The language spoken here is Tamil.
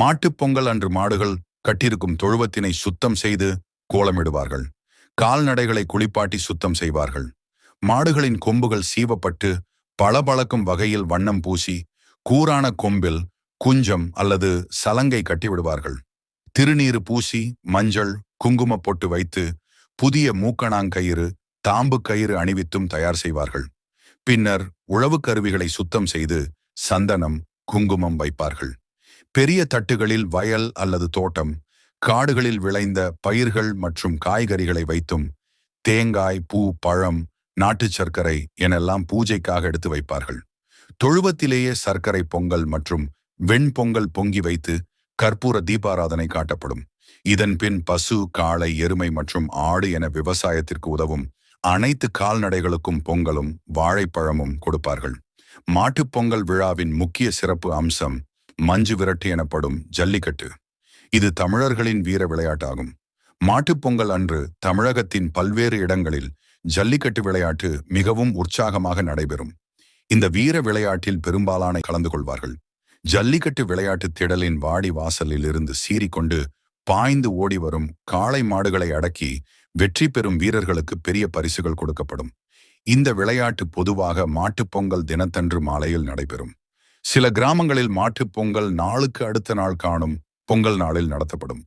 மாட்டுப் பொங்கல் அன்று மாடுகள் கட்டியிருக்கும் தொழுவத்தினை சுத்தம் செய்து கோலமிடுவார்கள். கால்நடைகளை குளிப்பாட்டி சுத்தம் செய்வார்கள். மாடுகளின் கொம்புகள் சீவப்பட்டு பளபளக்கும் வகையில் வண்ணம் பூசி கூரான கொம்பில் குஞ்சம் அல்லது சலங்கை கட்டிவிடுவார்கள். திருநீறு பூசி மஞ்சள் குங்கும பொட்டு வைத்து புதிய மூக்கணாங்கயிறு தாம்பு கயிறு அணிவித்தும் தயார் செய்வார்கள். பின்னர் உழவு கருவிகளை சுத்தம் செய்து சந்தனம் குங்குமம் வைப்பார்கள். பெரிய தட்டுகளில் வயல் அல்லது தோட்டம் காடுகளில் விளைந்த பயிர்கள் மற்றும் காய்கறிகளை வைத்தும் தேங்காய் பூ பழம் நாட்டுச் சர்க்கரை எனெல்லாம் பூஜைக்காக எடுத்து வைப்பார்கள். தொழுவத்திலேயே சர்க்கரை பொங்கல் மற்றும் வெண்பொங்கல் பொங்கி வைத்து கற்பூர தீபாராதனை காட்டப்படும். இதன் பின் பசு காளை எருமை மற்றும் ஆடு என விவசாயத்திற்கு உதவும் அனைத்து கால்நடைகளுக்கும் பொங்கலும் வாழைப்பழமும் கொடுப்பார்கள். மாட்டுப் பொங்கல் விழாவின் முக்கிய சிறப்பு அம்சம் மஞ்சு விரட்டு எனப்படும் ஜல்லிக்கட்டு. இது தமிழர்களின் வீர விளையாட்டாகும். மாட்டுப்பொங்கல் அன்று தமிழகத்தின் பல்வேறு இடங்களில் ஜல்லிக்கட்டு விளையாட்டு மிகவும் உற்சாகமாக நடைபெறும். இந்த வீர விளையாட்டில் பெரும்பாலான கலந்து கொள்வார்கள். ஜல்லிக்கட்டு விளையாட்டு திடலின் வாடி வாசலில் இருந்து சீறிக்கொண்டு பாய்ந்து ஓடி வரும் காளை மாடுகளை அடக்கி வெற்றி பெறும் வீரர்களுக்கு பெரிய பரிசுகள் கொடுக்கப்படும். இந்த விளையாட்டு பொதுவாக மாட்டுப்பொங்கல் தினத்தன்று மாலையில் நடைபெறும். சில கிராமங்களில் மாட்டுப் பொங்கல் நாளுக்கு அடுத்த நாள் காணும் பொங்கல் நாளில் நடத்தப்படும்.